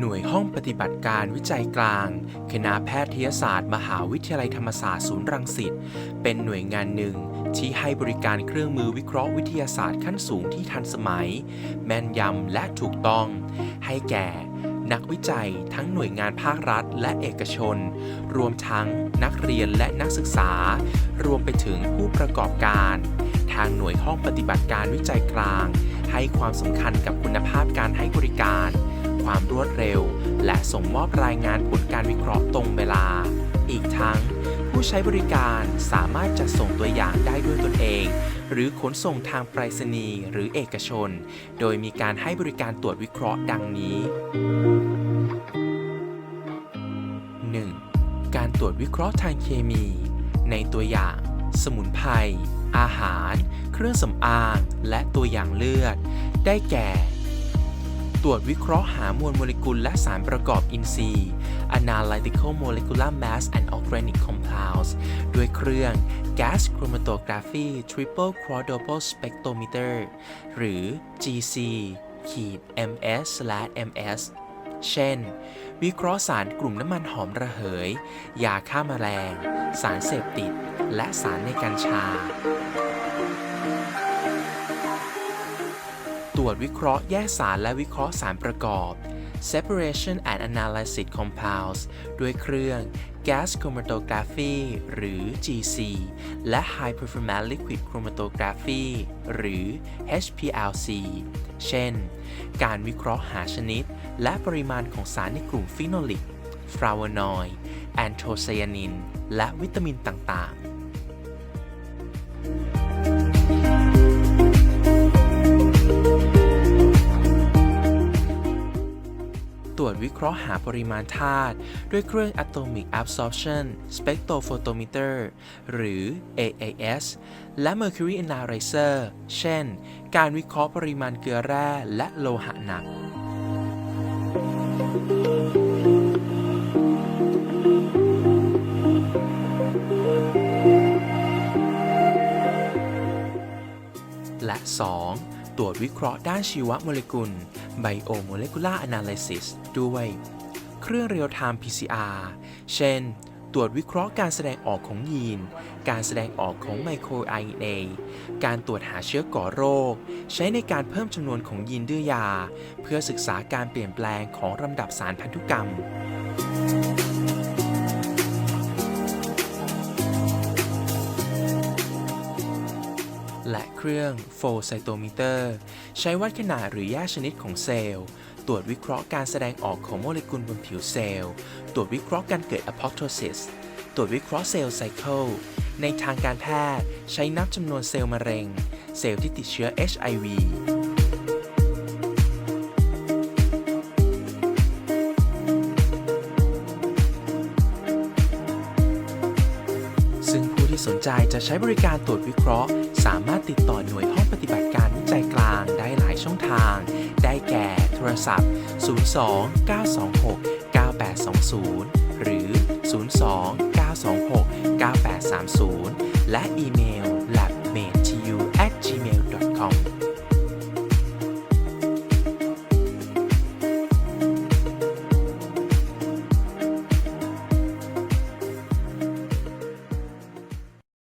หน่วยห้องปฏิบัติการวิจัยกลาง คณะแพทยศาสตร์ มหาวิทยาลัยธรรมศาสตร์ศูนย์รังสิต เป็นหน่วยงานหนึ่งที่ให้บริการเครื่องมือวิเคราะห์วิทยาศาสตร์ขั้นสูงที่ทันสมัย แม่นยำและถูกต้อง ให้แก่ นักวิจัยทั้งหน่วยงานภาครัฐ และเอกชน รวมทั้งนักเรียนและนักศึกษา รวมไปถึงผู้ประกอบการ ทางหน่วยห้องปฏิบัติการวิจัยกลาง ให้ความสำคัญกับคุณภาพการให้บริการ ความรวดเร็ว และส่งมอบรายงานผลการวิเคราะห์ตรงเวลา อีกทั้ง ผู้ใช้บริการสามารถจัดส่งตัวอย่างได้ด้วยตนเอง หรือขนส่งทางไปรษณีย์หรือเอกชน โดยมีการให้บริการตรวจวิเคราะห์ดังนี้ 1. การตรวจวิเคราะห์ทางเคมี ในตัวอย่าง สมุนไพรอาหาร เครื่องสำอาง และตัวอย่างเลือด ได้แก่ ตรวจวิเคราะห์หามวลโมเลกุลและสารประกอบอินทรีย์ Analytical Molecular Mass and Organic Compounds ด้วยเครื่อง Gas Chromatography Triple Quadruple Spectrometer หรือ GC MS MS เช่น วิเคราะห์สารกลุ่มน้ำมันหอมระเหย ยาฆ่าแมลง สารเสพติด และสารในกัญชา ตรวจวิเคราะห์แยกสารและวิเคราะห์สารประกอบ separation and analysis compounds ด้วยเครื่อง gas chromatography หรือ GC และ high performance liquid chromatography หรือ HPLC เช่น การวิเคราะห์หาชนิด และปริมาณของสารในกลุ่มฟิโนลิก ฟลาวโนอยด์ แอนโทไซยานิน และวิตามินต่าง ๆ วิเคราะห์หาปริมาณธาตุด้วยเครื่อง Atomic Absorption Spectrophotometer หรือ AAS และ Mercury Analyzer เช่น การวิเคราะห์ปริมาณเกลือแร่และโลหะหนักและ 2. ตรวจวิเคราะห์ด้านชีวโมเลกุล Biomolecular Analysis ด้วย เครื่อง Real Time PCR เช่น ตรวจวิเคราะห์การแสดงออกของยีน การแสดงออกของไมโคร RNA การตรวจหาเชื้อก่อโรค ใช้ในการเพิ่มจำนวนของยีนดื้อยา เพื่อศึกษาการเปลี่ยนแปลงของลำดับสารพันธุกรรม และเครื่องโฟไซโตมิเตอร์ใช้วัดขนาดหรือแยกชนิดของเซลล์ตรวจวิเคราะห์การแสดงออกของโมเลกุลบนผิวเซลล์ ตรวจวิเคราะห์การเกิด apoptosis ตรวจวิเคราะห์เซลล์ไซเคิลในทางการแพทย์ใช้นับจำนวนเซลล์มะเร็ง เซลล์ที่ติดเชื้อ HIV นใจจะใช้บริการตรวจวิเคราะห์ สามารถติดต่อหน่วยห้องปฏิบัติการวิจัยกลางได้หลายช่องทาง ได้แก่โทรศัพท์ 02 926 9820 หรือ 02 926 9830 และอีเมล